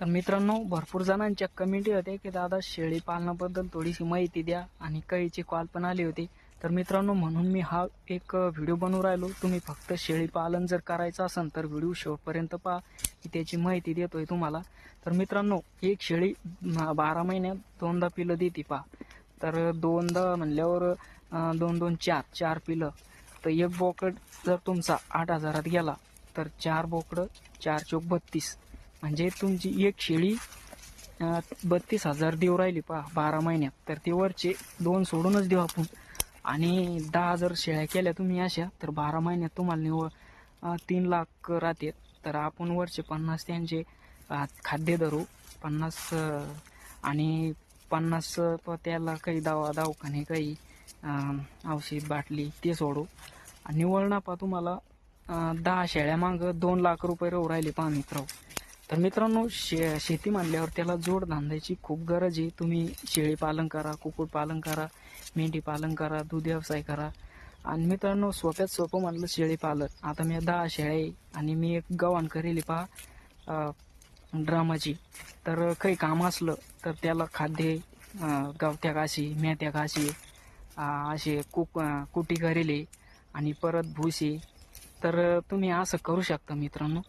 तर मित्रांनो भरपूर जणांच्या कमेंटी होते की दादा शेळी पालनाबद्दल थोडीशी माहिती द्या. आणि कळीची कॉल पण आली होती. तर मित्रांनो म्हणून मी हा एक व्हिडिओ बनवून राहिलो. तुम्ही फक्त शेळी पालन जर करायचं असेल तर व्हिडिओ शेवटपर्यंत पहा. की त्याची माहिती देतोय तुम्हाला. तर मित्रांनो एक शेळी बारा महिन्यात दोनदा पिलं देते पहा. तर दोनदा म्हणल्यावर दोन दोन चार चार पिलं. तर एक बोकड जर तुमचा आठ हजारात गेला तर चार बोकडं चार चौक बत्तीस. म्हणजे तुमची एक शेळी बत्तीस हजार देऊ राहिली पहा बारा महिन्यात. तर ते वरचे दोन सोडूनच देऊ आपण. आणि दहा हजार शेळ्या केल्या तुम्ही अशा तर बारा महिन्यात तुम्हाला निवळ तीन लाख राहते. तर आपण वरचे पन्नास त्यांचे खाद्य धरू. पन्नास आणि पन्नास त्याला काही दवा दवाखाने काही औषध बाटली ते सोडू. आणि निवळ नफा तुम्हाला दहा शेळ्या मागं दोन लाख रुपये राहू राहिले पहा मित्र तर मित्रांनो शे शेती म्हणल्यावर त्याला जोड धंद्याची खूप गरज आहे. तुम्ही शेळी पालन करा कुक्कुटपालन करा मेंढी पालन करा दूध व्यवसाय करा. आणि मित्रांनो सोप्यात सोपं म्हणलं शेळी पालन. आता मी दहा शेळ्या आहे आणि मी एक गव्हाण करेली पहा ड्रामाची. तर काही काम असलं तर त्याला खाद्य गवत्या काशी मेथ्या काशी असे कुक कुटी करेली आणि परत भुसे. तर तुम्ही असं करू शकता मित्रांनो.